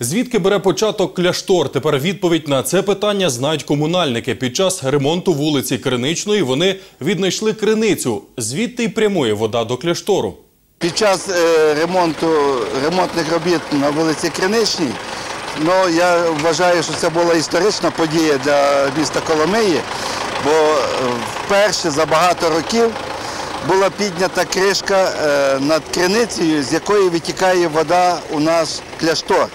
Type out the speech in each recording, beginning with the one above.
Звідки бере початок кляштор? Тепер відповідь на це питання знають комунальники. Під час ремонту вулиці Криничної вони віднайшли криницю. Звідти й прямує вода до кляштору. Під час е, ремонту ремонтних робіт на вулиці Криничній, ну я вважаю, що це була історична подія для міста Коломиї, бо е, вперше за багато років була піднята кришка е, над криницею, з якої витікає вода у наш кляштор.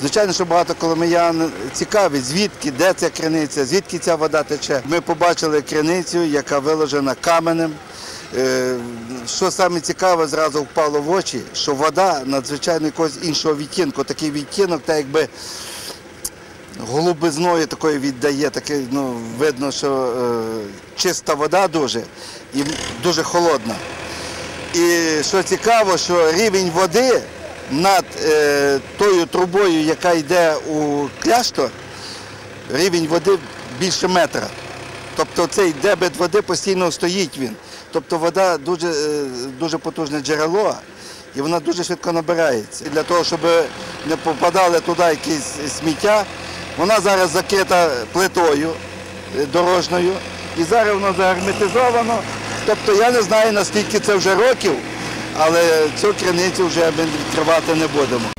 Звичайно, що багато коломиян цікавить, звідки, де ця криниця, звідки ця вода тече. Ми побачили криницю, яка виложена каменем. Е, Що саме цікаве, зразу впало в очі, що вода надзвичайно якогось іншого відтінку. Такий відтінок, так якби голубизною такої віддає, таке, ну, видно, що е, чиста вода дуже і дуже холодна. І що цікаво, що рівень води над е, тою трубою, яка йде у кляштор, рівень води більше метра. Тобто цей дебет води постійно стоїть він. Тобто вода дуже, е, дуже потужне джерело і вона дуже швидко набирається. І для того, щоб не попадали туди якісь сміття, вона зараз закрита плитою е, дорожньою і зараз воно загерметизовано. Тобто я не знаю, наскільки це вже років, але цю криницю вже ми відкривати не будемо.